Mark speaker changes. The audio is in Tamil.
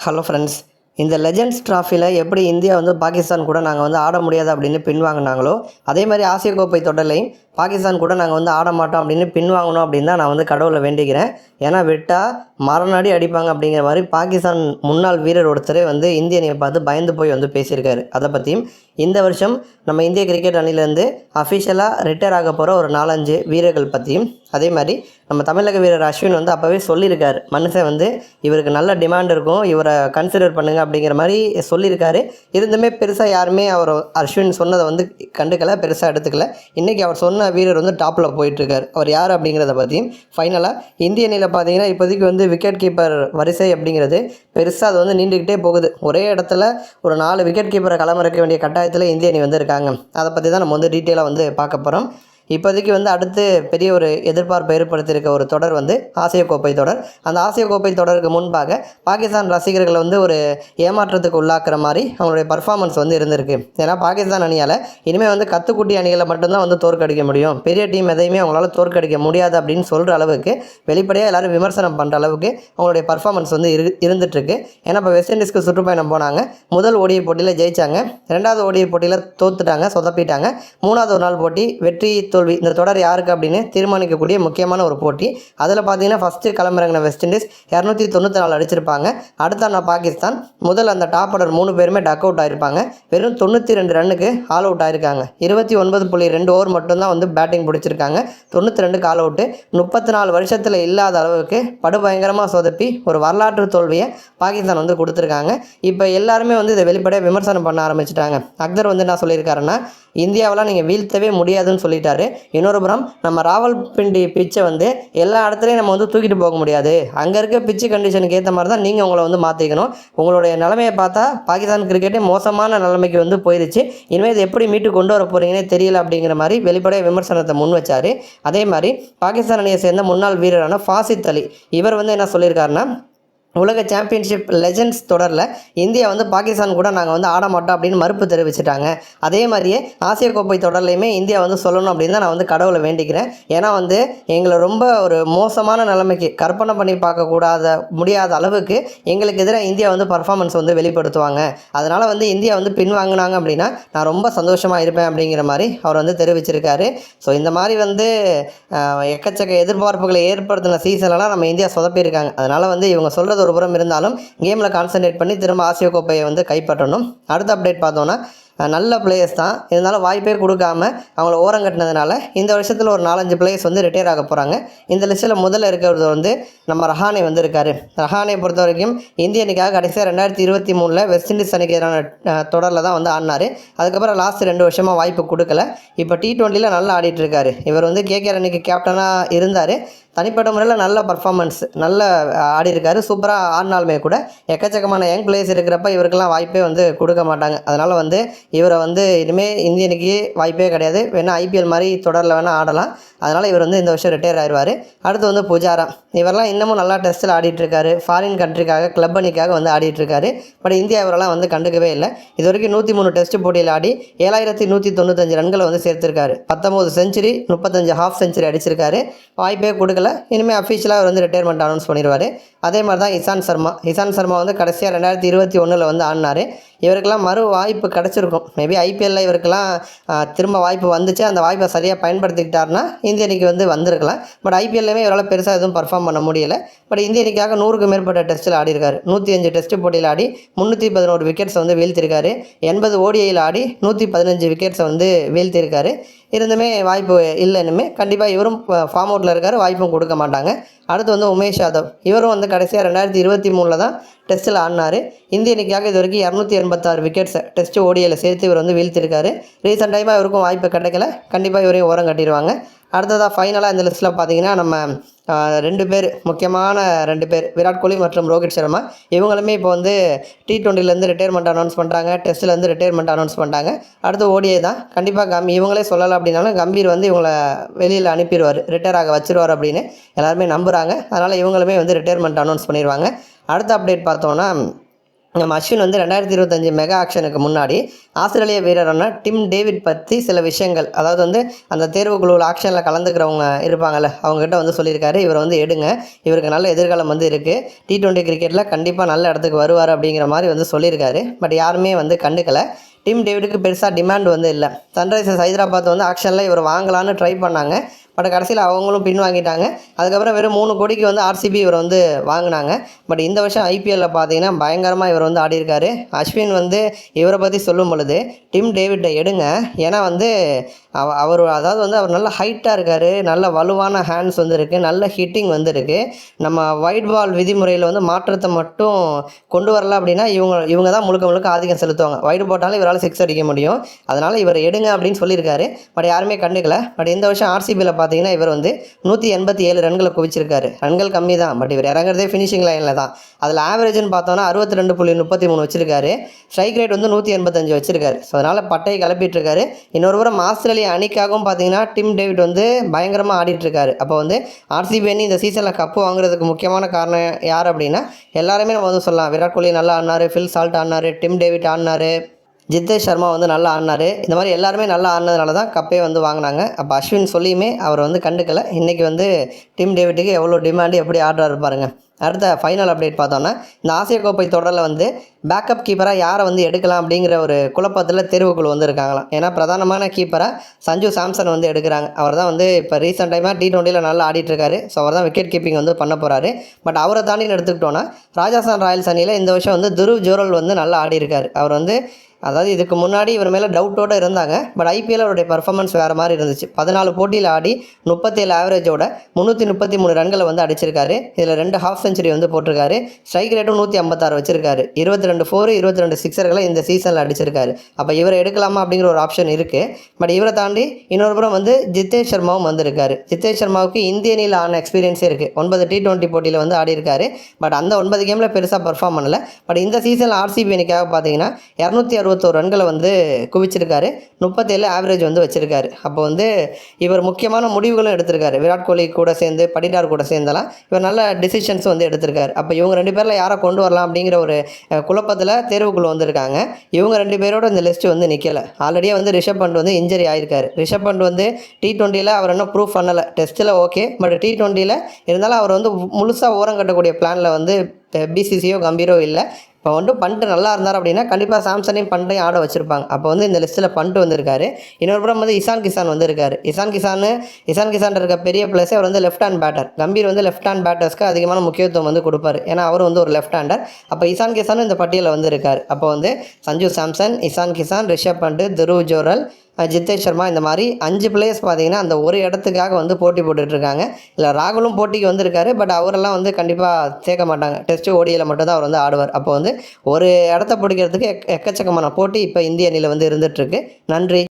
Speaker 1: ஹலோ ஃப்ரெண்ட்ஸ் இந்த லெஜண்ட்ஸ் ட்ராஃபியில் எப்படி இந்தியா வந்து பாகிஸ்தான் கூட நாங்கள் வந்து ஆட முடியாது அப்படின்னு பின்வாங்கினாங்களோ அதே மாதிரி ஆசிய கோப்பை தொடர்லையும் பாகிஸ்தான் கூட நாங்கள் வந்து ஆட மாட்டோம் அப்படின்னு பின்வாங்கணும் அப்படின்னு தான் நான் வந்து கடவுளை வேண்டிக்கிறேன் ஏன்னா விட்டால் மரணடி அடிப்பாங்க அப்படிங்கிற மாதிரி பாகிஸ்தான் முன்னாள் வீரர் ஒருத்தரே வந்து இந்திய அணியை பார்த்து பயந்து போய் வந்து பேசியிருக்காரு. அதை பற்றியும் இந்த வருஷம் நம்ம இந்திய கிரிக்கெட் அணிலேருந்து அஃபிஷியலாக ரிட்டையர் ஆக போகிற ஒரு நாலஞ்சு வீரர்கள் பற்றியும் அதே மாதிரி நம்ம தமிழக வீரர் அஸ்வின் வந்து அப்போவே சொல்லியிருக்காரு. மனுஷன் வந்து இவருக்கு நல்ல டிமாண்ட் இருக்கும் இவரை கன்சிடர் பண்ணுங்க அப்படிங்கிற மாதிரி சொல்லியிருக்காரு. இருந்துமே பெருசாக யாருமே அவர் அஸ்வின் சொன்னதை வந்து கண்டுக்கல பெருசாக எடுத்துக்கல. இன்றைக்கி அவர் சொன்ன வீரர் வந்து டாப்பில் போயிட்டுருக்கார். அவர் யார் அப்படிங்கிறத பற்றியும் ஃபைனலாக இந்திய அணியில் பார்த்தீங்கன்னா இப்போதைக்கு வந்து விக்கெட் கீப்பர் வரிசை அப்படிங்கிறது பெருசாக அது வந்து நீண்டுக்கிட்டே போகுது. ஒரே இடத்துல ஒரு நாலு விக்கெட் கீப்பரை களமிறக்க வேண்டிய கட்டாயத்தில் இந்திய அணி வந்து இருக்காங்க அதை பற்றி தான் நம்ம வந்து டீட்டெயிலாக வந்து பார்க்க போகிறோம் இப்போதைக்கு வந்து அடுத்து பெரிய ஒரு எதிர்பார்ப்பை ஏற்படுத்தியிருக்க ஒரு தொடர் வந்து ஆசிய கோப்பை தொடர். அந்த ஆசிய கோப்பை தொடருக்கு முன்பாக பாகிஸ்தான் ரசிகர்களை வந்து ஒரு ஏமாற்றத்துக்கு உள்ளாக்குற மாதிரி அவங்களுடைய பர்ஃபார்மன்ஸ் வந்து இருந்திருக்கு. ஏன்னா பாகிஸ்தான் அணியால் இனிமேல் வந்து கத்துக்குட்டி அணிகளை மட்டும்தான் வந்து தோற்கடிக்க முடியும். பெரிய டீம் எதையுமே அவங்களால தோற்கடிக்க முடியாது அப்படின்னு சொல்கிற அளவுக்கு வெளிப்படையாக எல்லாரும் விமர்சனம் பண்ணுற அளவுக்கு அவங்களுடைய பர்ஃபார்மன்ஸ் வந்து இரு இருந்துகிட்ருக்கு ஏன்னா இப்போ வெஸ்ட் இண்டீஸ்க்கு சுற்றுப்பயணம் போனாங்க. முதல் ஓடிய போட்டியில் ஜெயிச்சாங்க. ரெண்டாவது ஓடிய போட்டியில் தோத்துட்டாங்க சொதப்பிட்டாங்க. மூணாவது ஒரு நாள் போட்டி வெற்றி தோல்வி. இந்த தொடர் யாருக்கு அப்படின்னு தீர்மானிக்கக்கூடிய முக்கியமான ஒரு போட்டி. அதில் பார்த்தீங்கன்னா ஃபஸ்ட்டு கிளம்புறங்கின வெஸ்ட் இண்டீஸ் இரநூத்தி தொண்ணூற்றி நாலு அடிச்சிருப்பாங்க. அடுத்த நான் பாகிஸ்தான் முதல் அந்த டாப் ஆர்டர் மூணு பேருமே டக் அவுட் ஆயிருப்பாங்க. வெறும் தொண்ணூற்றி ரெண்டு ரன்னுக்கு ஆல் அவுட் ஆயிருக்காங்க. இருபத்தி ஒன்பது புள்ளி ரெண்டு ஓவர் மட்டும்தான் வந்து பேட்டிங் பிடிச்சிருக்காங்க. தொண்ணூற்றி ரெண்டுக்கு ஆல் அவுட்டு முப்பத்தி நாலு வருஷத்தில் இல்லாத அளவுக்கு படுபயங்கரமாக சொதப்பி ஒரு வரலாற்று தோல்வியை பாகிஸ்தான் வந்து கொடுத்துருக்காங்க. இப்போ எல்லாருமே வந்து இதை வெளிப்படையாக விமர்சனம் பண்ண ஆரம்பிச்சிட்டாங்க. அக்தர் வந்து என்ன சொல்லியிருக்காருன்னா இந்தியாவெலாம் நீங்கள் வீழ்த்தவே முடியாதுன்னு சொல்லிட்டாரு. இன்னொரு புறம் நம்ம ராவல்பிண்டி பிச்சை வந்து எல்லா இடத்துலையும் நம்ம வந்து தூக்கிட்டு போக முடியாது. அங்கே இருக்க பிச்சு கண்டிஷனுக்கு ஏற்ற மாதிரி தான் நீங்கள் உங்களை வந்து மாற்றிக்கணும் உங்களுடைய நிலைமையை பார்த்தா பாகிஸ்தான் கிரிக்கெட்டே மோசமான நிலைமைக்கு வந்து போயிருச்சு. இனிமேல் இது எப்படி மீட்டு கொண்டு வர போகிறீங்கன்னே தெரியல அப்படிங்கிற மாதிரி வெளிப்படையாக விமர்சனத்தை முன் வச்சார். அதே மாதிரி பாகிஸ்தான் அணியை சேர்ந்த முன்னாள் வீரரான ஃபாசித் அலி இவர் வந்து என்ன சொல்லியிருக்காருன்னா உலக சாம்பியன்ஷிப் லெஜண்ட்ஸ் தொடரில் இந்தியா வந்து பாகிஸ்தான் கூட நாங்கள் வந்து ஆட மாட்டோம் அப்படின்னு மறுப்பு தெரிவிச்சிட்டாங்க. அதே மாதிரியே ஆசிய கோப்பை தொடர்லையுமே இந்தியா வந்து சொல்லணும் அப்படின்னு தான் நான் வந்து கடவுளை வேண்டிக்கிறேன். ஏன்னா வந்து எங்களை ரொம்ப ஒரு மோசமான நிலைமைக்கு கற்பனை பண்ணி பார்க்கக்கூடாத முடியாத அளவுக்கு எங்களுக்கு எதிராக இந்தியா வந்து பர்ஃபார்மன்ஸ் வந்து வெளிப்படுத்துவாங்க. அதனால் வந்து இந்தியா வந்து பின்வாங்கினாங்க அப்படின்னா நான் ரொம்ப சந்தோஷமாக இருப்பேன் அப்படிங்கிற மாதிரி அவர் வந்து தெரிவிச்சிருக்காரு. ஸோ இந்த மாதிரி வந்து எக்கச்சக்க எதிர்பார்ப்புகளை ஏற்படுத்தின சீசன்லாம் நம்ம இந்தியா சொதப்பியிருக்காங்க. அதனால் வந்து இவங்க சொல்கிறது ஒரு புறம் இருந்தாலும் கேமில் கான்சென்ட்ரேட் பண்ணி திரும்ப ஆசிய கோப்பையை வந்து கைப்பற்றணும். அடுத்த அப்டேட் பார்த்தோன்னா நல்ல பிளேயர்ஸ் தான். இருந்தாலும் வாய்ப்பே கொடுக்காம அவங்கள ஓரம் கட்டினதுனால இந்த வருஷத்தில் ஒரு நாலஞ்சு பிளேயர்ஸ் வந்து ரிட்டையர் ஆக போகிறாங்க இந்த லிஸ்ட்டில் முதல்ல இருக்கிறது வந்து நம்ம ரஹானே வந்து இருக்கார் ரஹானை பொறுத்த வரைக்கும் இந்திய அணிக்காக கடைசியாக ரெண்டாயிரத்தி இருபத்தி மூணில் வெஸ்ட் இண்டீஸ் அணிக்கு எதிரான தொடரில் தான் வந்து ஆடினார். அதுக்கப்புறம் லாஸ்ட் ரெண்டு வருஷமாக வாய்ப்பு கொடுக்கல. இப்போ டி டுவெண்ட்டியில் நல்லா ஆடிட்டு இருக்காரு. இவர் வந்து கேகேஆர் அணிக்கு கேப்டனாக இருந்தார். தனிப்பட்ட முறையில் நல்ல பர்ஃபார்மன்ஸ் நல்ல அஹ், ஆடி இருக்காரு சூப்பராக ஆடினாலுமே கூட எக்கச்சக்கமான யங் பிளேயர்ஸ் இருக்கிறப்ப இவருக்கெல்லாம் வாய்ப்பே வந்து கொடுக்க மாட்டாங்க. அதனால் வந்து இவரை வந்து இனிமேல் இந்தியனுக்கு வாய்ப்பே கிடையாது. வேணால் ஐபிஎல் மாதிரி தொடரில் வேணால் ஆடலாம். அதனால் இவர் வந்து இந்த வருஷம் ரிட்டையர் ஆயிடுவார் அடுத்து வந்து புஜாரா. இவரெல்லாம் இன்னமும் நல்லா டெஸ்ட்டில் ஆடிட்டுருக்காரு. ஃபாரின் கண்ட்ரிக்காக கிளப் அணிக்காக வந்து ஆடிட்டுருக்காரு. பட் இந்தியா இவரெல்லாம் வந்து கண்டுக்கவே இல்லை. இது வரைக்கும் நூற்றி மூணு டெஸ்ட் போட்டியில் ஆடி ஏழாயிரத்தி நூற்றி தொண்ணூத்தஞ்சு ரன்களை வந்து சேர்த்திருக்காரு. பத்தொம்போது செஞ்சுரி முப்பத்தஞ்சு ஹாஃப் செஞ்சுரி அடிச்சிருக்காரு. வாய்ப்பே கொடுக்க கொடுக்கல இனிமேல் அஃபிஷியலாக அவர் வந்து ரிட்டையர்மெண்ட் அனௌன்ஸ் பண்ணிடுவார் அதே மாதிரி தான் இசான் சர்மா. இசான் சர்மா வந்து கடைசியாக ரெண்டாயிரத்தி இருபத்தி ஒன்றில் வந்து ஆடினார். இவருக்கெல்லாம் மறு வாய்ப்பு கிடச்சிருக்கும். மேபி ஐபிஎல்லில் இவருக்கெல்லாம் திரும்ப வாய்ப்பு வந்துச்சு. அந்த வாய்ப்பை சரியாக பயன்படுத்திக்கிட்டாருன்னா இந்திய அணிக்கு வந்து வந்திருக்கலாம். பட் ஐபிஎல்லையுமே இவரால் பெருசாக எதுவும் பர்ஃபார்ம் பண்ண முடியல. பட் இந்திய அணிக்காக நூறுக்கு மேற்பட்ட டெஸ்ட்டில் ஆடிருக்காரு நூற்றி அஞ்சு டெஸ்ட் போட்டியில் ஆடி முந்நூற்றி பதினோரு விக்கெட்ஸை வந்து வீழ்த்திருக்காரு. எண்பது ஓடிஐயில் ஆடி நூற்றி பதினஞ்சு விக்கெட்ஸை வந்து வீழ்த்திருக்காரு. இருந்துமே வாய்ப்பு இல்லைன்னுமே கண்டிப்பாக இவரும் ஃபார்ம் அவுட்டில் இருக்கார். வாய்ப்பும் கொடுக்க மாட்டாங்க. அடுத்து வந்து உமேஷ் யாதவ். இவரும் வந்து கடைசியாக ரெண்டாயிரத்தி இருபத்தி மூணில் தான் டெஸ்ட்டில் ஆடினார். இந்திய அணிக்காக இது வரைக்கும் இரநூத்தி எண்பத்தாறு விக்கெட்ஸை டெஸ்ட் ஓடியில் சேர்த்து இவர் வந்து வீழ்த்திருக்காரு. ரீசெண்ட் டைமாக இவருக்கும் வாய்ப்பு கிடைக்கல. கண்டிப்பாக இவரையும் ஓரம் கட்டிடுவாங்க. அடுத்ததாக ஃபைனலாக இந்த லிஸ்ட்டில் பார்த்தீங்கன்னா நம்ம ரெண்டு பேர் முக்கியமான ரெண்டு பேர் விராட் கோலி மற்றும் ரோஹித் சர்மா. இவங்களுமே இப்போ வந்து டி ட்வெண்ட்டிலேருந்து ரிட்டையர்மெண்ட் அனௌன்ஸ் பண்ணுறாங்க டெஸ்ட்லேருந்து ரிட்டையர்மெண்ட் அனௌன்ஸ் பண்ணுறாங்க அடுத்து ஓடிஐ தான். கண்டிப்பாக கம் இவங்களே சொல்லலை அப்படின்னாலும் கம்பீர் வந்து இவங்களை வெளியில் அனுப்பிடுவார் ரிட்டையர் ஆக வச்சிருவார் அப்படின்னு எல்லாருமே நம்புகிறாங்க அதனால் இவங்களுமே வந்து ரிட்டையர்மெண்ட் அனௌன்ஸ் பண்ணிடுவாங்க அடுத்த அப்டேட் பார்த்தோன்னா நம்ம அஸ்வின் வந்து ரெண்டாயிரத்தி இருபத்தஞ்சி மெகா ஆக்ஷனுக்கு முன்னாடி ஆஸ்திரேலிய வீரரான டிம் டேவிட் பற்றி சில விஷயங்கள் அதாவது வந்து அந்த தேர்வுக்குழுவில் ஆக்ஷனில் கலந்துக்கிறவங்க இருப்பாங்கள்ல அவங்ககிட்ட வந்து சொல்லியிருக்காரு. இவரை வந்து எடுங்க. இவருக்கு நல்ல எதிர்காலம் வந்து இருக்குது டி டுவெண்ட்டி கிரிக்கெட்டில் கண்டிப்பாக நல்ல இடத்துக்கு வருவார் அப்படிங்கிற மாதிரி வந்து சொல்லியிருக்காரு. பட் யாருமே வந்து கண்டுக்கலை. டிம் டேவிடுக்கு பெருசாக டிமாண்ட் வந்து இல்லை. சன்ரைசர்ஸ் ஹைதராபாத் வந்து ஆக்ஷனில் இவர் வாங்கலான்னு ட்ரை பண்ணாங்க. பட் கடைசியில் அவங்களும் பின் வாங்கிட்டாங்க அதுக்கப்புறம் வெறும் மூணு கோடிக்கு வந்து ஆர்சிபி இவர் வந்து வாங்கினாங்க. பட் இந்த வருஷம் ஐபிஎல்லில் பார்த்தீங்கன்னா பயங்கரமாக இவர் வந்து ஆடியிருக்காரு. அஸ்வின் வந்து இவரை பற்றி சொல்லும் பொழுது டிம் டேவிட்டை எடுங்க. ஏன்னா வந்து அவ அவர் அதாவது வந்து அவர் நல்ல ஹைட்டாக இருக்கார். நல்ல வலுவான ஹேண்ட்ஸ் வந்து இருக்குது நல்ல ஹிட்டிங் வந்து இருக்குது நம்ம ஒயிட் பால் விதிமுறையில் வந்து மாற்றத்தை மட்டும் கொண்டு வரல அப்படின்னா இவங்க இவங்க தான் முழுக்க முழுக்க ஆதிக்கம் செலுத்துவாங்க. ஒயிட் போட்டாலும் இவரால் சிக்ஸ் அடிக்க முடியும். அதனால் இவர் எடுங்க அப்படின்னு சொல்லியிருக்காரு. பட் யாருமே கண்டுக்கல. பட் இந்த வருஷம் ஆர்சிபியில் பார்த்து பார்த்தீங்கன்னா இவர் வந்து நூற்றி எண்பத்தி ஏழு ரன்களை குவிச்சிருக்காரு. ரன்கள் கம்மி தான் பட் இவர் இறங்குறதே ஃபினிஷிங் லைனில் தான். அதில் ஆவரேஜ்னு பார்த்தோன்னா அறுபத்தி ரெண்டு புள்ளி முப்பத்தி மூணு வச்சிருக்காரு. ஸ்ட்ரைக் ரேட் வந்து நூற்றி எண்பத்தஞ்சு வச்சிருக்காரு. ஸோ அதனால் பட்டையை கிளப்பிட்டுருக்காரு இன்னொரு புறம் ஆஸ்திரேலியா அணிக்காகவும் பார்த்தீங்கன்னா டிம் டேவிட் வந்து பயங்கரமாக ஆடிட்டுருக்காரு. அப்போ வந்து ஆர்சிபி அணி இந்த சீசனில் கப்பு வாங்குறதுக்கு முக்கியமான காரணம் யார் அப்படின்னா எல்லாருமே நம்ம வந்து சொல்லலாம். விராட் கோலி நல்லா ஆடினாரு ஃபில் சால்ட் ஆடினாரு டிம் டேவிட் ஆடினாரு. ஜித்தேஷ் சர்மா வந்து நல்லா ஆடினாரு. இந்த மாதிரி எல்லாருமே நல்லா ஆடினதுனால தான் கப்பே வந்து வாங்கினாங்க. அப்போ அஸ்வின் சொல்லியுமே அவர் வந்து கண்டுக்கலை. இன்றைக்கி வந்து டீம் டேவிட்டுக்கு எவ்வளோ டிமாண்டு எப்படி ஆடுறாரு பாருங்க. அடுத்த ஃபைனல் அப்டேட் பார்த்தோன்னா இந்த ஆசிய கோப்பை தொடரில் வந்து பேக்கப் கீப்பராக யாரை வந்து எடுக்கலாம் அப்படிங்கிற ஒரு குழப்பத்தில் தேர்வுக்குழு வந்து இருக்காங்களாம் ஏன்னா பிரதானமான கீப்பராக சஞ்சு சாம்சன் வந்து எடுக்கிறாங்க. அவர் தான் வந்து இப்போ ரீசெண்ட் டைமாக டி டுவெண்ட்டியில் நல்லா ஆடிட்டுருக்காரு ஸோ அவர் தான் விக்கெட் கீப்பிங் வந்து பண்ண போகிறாரு பட் அவரை தாண்டி எடுத்துக்கிட்டோன்னா ராஜஸ்தான் ராயல்ஸ் அணியில் இந்த வருஷம் வந்து துருவ் ஜோரல் வந்து நல்லா ஆடிருக்காரு அவர் வந்து அதாவது இதுக்கு முன்னாடி இவர் மேலே டவுட்டோடு இருந்தாங்க பட் ஐபிஎல் அவருடைய பர்ஃபார்மன்ஸ் வேறு மாதிரி இருந்துச்சு. பதினாலு போட்டியில் ஆடி முப்பத்தேழு ஆவரேஜோட முந்நூற்றி முப்பத்தி மூணு ரன்களை வந்து அடிச்சிருக்காரு. இதில் ரெண்டு ஹாஃப் செஞ்சுரி வந்து போட்டிருக்காரு. ஸ்ட்ரைக் ரேட்டும் நூற்றி ஐம்பத்தாறு வச்சிருக்காரு. இருபத்தி ரெண்டு ஃபோர் இருபத்தி ரெண்டு சிக்ஸர்களை இந்த சீசனில் அடிச்சிருக்காரு. அப்போ இவரை எடுக்கலாமா அப்படிங்கிற ஒரு ஆப்ஷன் இருக்குது பட் இவரை தாண்டி இன்னொரு புறம் வந்து ஜித்தேஷ் சர்மாவும் வந்திருக்காரு. ஜித்தேஷ் சர்மாவுக்கு இந்திய அணியில் ஆன எக்ஸ்பீரியன்ஸே இருக்குது ஒன்பது டி டுவெண்ட்டி போட்டியில் வந்து ஆடி இருக்காரு பட் அந்த ஒன்பது கேமில் பெருசாக பர்ஃபார்ம் பண்ணல. பட் இந்த சீசனில் ஆர்சிபி அணிக்காக பார்த்தீங்கன்னா இரநூத்தி அறுபது அறுபத்தோரு ரன்களை வந்து குவிச்சிருக்காரு. முப்பத்தேழு ஆவரேஜ் வந்து வச்சுருக்காரு. அப்போ வந்து இவர் முக்கியமான முடிவுகளும் எடுத்திருக்காரு. விராட் கோலி கூட சேர்ந்து படிடார் கூட சேர்ந்தெல்லாம் இவர் நல்ல டிசிஷன்ஸ் வந்து எடுத்திருக்காரு. அப்போ இவங்க ரெண்டு பேரில் யாரை கொண்டு வரலாம் அப்படிங்கிற ஒரு குழப்பத்தில் தேர்வுக்குள்ளே வந்திருக்காங்க. இவங்க ரெண்டு பேரோட இந்த லிஸ்ட் வந்து நிற்கலை ஆல்ரெடியே வந்து ரிஷப் பண்ட் வந்து இன்ஜரி ஆயிருக்காரு. ரிஷப் பண்ட் வந்து டி ட்வெண்ட்டியில் அவர் இன்னும் ப்ரூஃப் பண்ணலை. டெஸ்ட்டில் ஓகே பட் டி ட்வெண்ட்டியில் இருந்தாலும் அவர் வந்து முழுசாக ஓரம் கட்டக்கூடிய பிளானில் வந்து பிசிசியோ கம்பீரோ இல்லை. இப்போ வந்து பண்ட்டு நல்லா இருந்தார் அப்படின்னா கண்டிப்பாக சாம்சனையும் பண்டையும் ஆட வச்சுருப்பாங்க. அப்போ வந்து இந்த லிஸ்ட்டில் பண்ட்டு வந்திருக்காரு. இன்னொரு புறம் வந்து இசான் கிசான் வந்திருக்காரு. இசான் கிசான் இசான் கிசான் இருக்க பெரிய பிளேஸே அவர் வந்து லெஃப்ட் ஹேண்ட் பேட்டர் கம்பீர் வந்து லெஃப்ட் ஹேண்ட் பேட்டர்ஸ்க்கு அதிகமான முக்கியத்துவம் வந்து கொடுப்பாரு. ஏன்னா அவர் வந்து ஒரு லெஃப்ட் ஹேண்டர் அப்போ இசான் கிசானும் இந்த பட்டியலில் வந்து இருக்கார் அப்போ வந்து சஞ்சு சாம்சன் இசான் கிசான் ரிஷப் பண்ட் துருவ் ஜோரல் ஜித்தேஷ் சர்மா இந்த மாதிரி அஞ்சு பிளேயர்ஸ் பார்த்தீங்கன்னா அந்த ஒரு இடத்துக்காக வந்து போட்டி போட்டுட்ருக்காங்க. இல்லை ராகுலும் போட்டிக்கு வந்திருக்காரு பட் அவரெல்லாம் வந்து கண்டிப்பாக சேர்க்க மாட்டாங்க. டெஸ்ட்டு ஓடியில் மட்டும்தான் அவர் வந்து ஆடுவார். அப்போ வந்து ஒரு இடத்த பிடிக்கிறதுக்கு எக் எக்கச்சக்கமான போட்டி இப்போ இந்திய அணியில் வந்து இருந்துகிட்ருக்கு நன்றி.